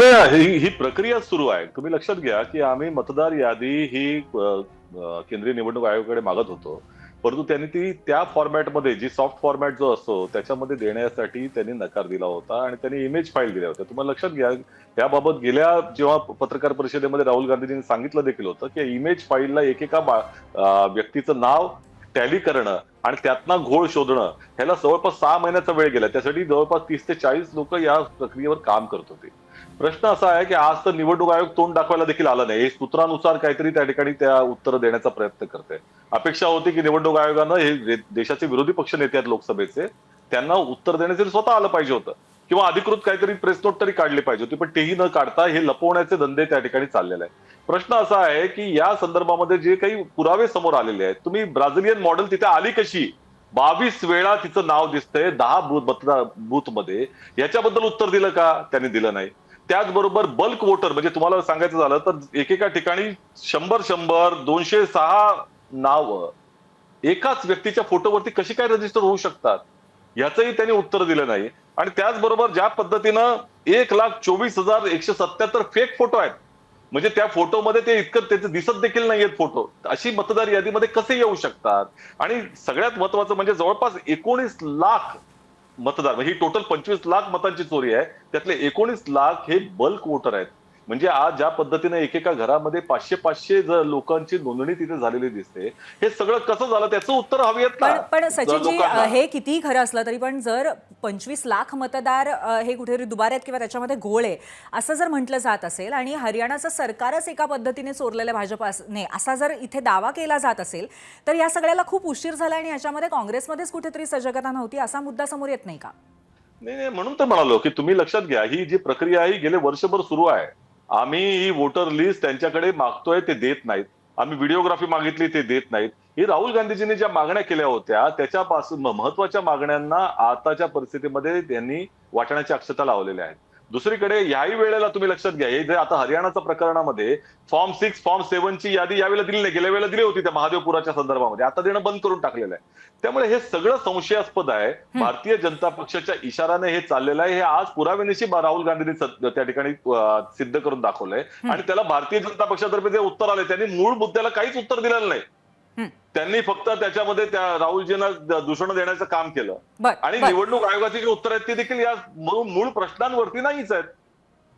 नाही ही ही प्रक्रिया सुरू आहे. तुम्ही लक्षात घ्या की आम्ही मतदार यादी ही केंद्रीय निवडणूक आयोगाकडे मागत होतो. परंतु त्यांनी ती त्या फॉर्मॅटमध्ये जी सॉफ्ट फॉर्मॅट जो असतो त्याच्यामध्ये देण्यासाठी त्यांनी नकार दिला होता आणि त्यांनी इमेज फाईल दिल्या होत्या. तुम्हाला लक्षात घ्या त्याबाबत गेल्या जेव्हा पत्रकार परिषदेमध्ये राहुल गांधीजींनी सांगितलं देखील होतं की इमेज फाईलला एकेका व्यक्तीचं नाव टॅली करणं आणि त्यातनं घोळ शोधणं ह्याला जवळपास सहा महिन्याचा वेळ गेला. त्यासाठी जवळपास तीस ते चाळीस लोक या प्रक्रियेवर काम करत होते. प्रश्न असा आहे की आज तर निवडणूक आयोग तोंड दाखवायला देखील आला नाही. हे सूत्रानुसार काहीतरी त्या ठिकाणी त्या उत्तर देण्याचा प्रयत्न करते अपेक्षा होती की निवडणूक आयोगानं हे देशाचे विरोधी पक्ष नेते आहेत लोकसभेचे त्यांना उत्तर देण्यासाठी स्वतः आलं पाहिजे होतं. किंवा अधिकृत काहीतरी प्रेस नोट तरी काढली पाहिजे होती पण तेही न काढता हे लपवण्याचे धंदे त्या ठिकाणी चाललेले आहे प्रश्न असा आहे की या संदर्भामध्ये जे काही पुरावे समोर आलेले आहेत तुम्ही ब्राझिलियन मॉडेल तिथे आली कशी? बावीस वेळा तिचं नाव दिसतंय दहा बूथ मतदार बूथमध्ये याच्याबद्दल उत्तर दिलं का? त्यांनी दिलं नाही. त्याचबरोबर बल्क वोटर म्हणजे तुम्हाला सांगायचं झालं तर एकेका ठिकाणी शंभर शंभर दोनशे सहा नाव एकाच व्यक्तीच्या फोटोवरती कशी काय रजिस्टर होऊ शकतात? याचंही त्यांनी उत्तर दिलं नाही. आणि त्याचबरोबर ज्या पद्धतीनं एक लाख चोवीस हजार एकशे सत्याहत्तर फेक फोटो आहेत. म्हणजे त्या फोटोमध्ये ते इतकं त्याचे दिसत देखील नाहीयेत फोटो अशी मतदार यादीमध्ये कसे येऊ शकतात? आणि सगळ्यात महत्वाचं म्हणजे जवळपास एकोणीस लाख मतदार म्हणजे ही टोटल पंचवीस लाख मतांची चोरी आहे. त्यातले एकोणीस लाख हे बल्क वोटर आहेत. म्हणजे आज ज्या पद्धतीने एकेका घरामध्ये पाचशे पाचशे जर लोकांची नोंदणी तिथे झालेली दिसते हे सगळं कसं झालं त्याचं उत्तर हवी पण सचिनजी. हे कितीही खरं असलं तरी पण जर पंचवीस लाख मतदार हे कुठेतरी दुबार आहेत किंवा त्याच्यामध्ये घोळ आहे असं जर म्हटलं जात असेल आणि हरियाणाचं सरकारच एका पद्धतीने चोरलेलं भाजपने असा जर इथे दावा केला जात असेल तर या सगळ्याला खूप उशीर झाला आणि याच्यामध्ये काँग्रेसमध्येच कुठेतरी सजगता नव्हती असा मुद्दा समोर येत नाही का नाही नाही म्हणून तर म्हणालो की तुम्ही लक्षात घ्या ही जी प्रक्रिया आहे ही गेले वर्षभर सुरू आहे आम्ही ही वोटर लिस्ट त्यांच्याकडे मागतोय ते देत नाहीत. आम्ही व्हिडिओग्राफी मागितली ते देत नाहीत. ही राहुल गांधीजींनी ज्या मागण्या केल्या होत्या त्याच्यापासून महत्त्वाच्या मागण्यांना आताच्या परिस्थितीमध्ये त्यांनी वाटण्याच्या अक्षता लावलेल्या आहेत. दुसरीकडे याही वेळेला तुम्ही लक्षात घ्या हे जे आता हरियाणाच्या प्रकरणामध्ये फॉर्म सिक्स फॉर्म सेव्हनची यादी यावेळेला दिली नाही गेल्या वेळेला दिली होती त्या महादेवपुराच्या संदर्भामध्ये. आता देणं बंद करून टाकलेलं आहे. त्यामुळे हे सगळं संशयास्पद आहे. भारतीय जनता पक्षाच्या इशाराने हे चाललेलं आहे. हे आज पुराव्यानिशी राहुल गांधींनी त्या ठिकाणी सिद्ध करून दाखवलंय. आणि त्याला भारतीय जनता पक्षातर्फे जे उत्तर आले त्यांनी मूळ मुद्द्याला काहीच उत्तर दिलेलं नाही. त्यांनी फक्त त्याच्यामध्ये त्या राहुलजींना दूषण देण्याचं काम केलं. आणि. निवडणूक आयोगाची जी उत्तर आहेत ती देखील या मूळ प्रश्नांवरती नाहीच आहेत.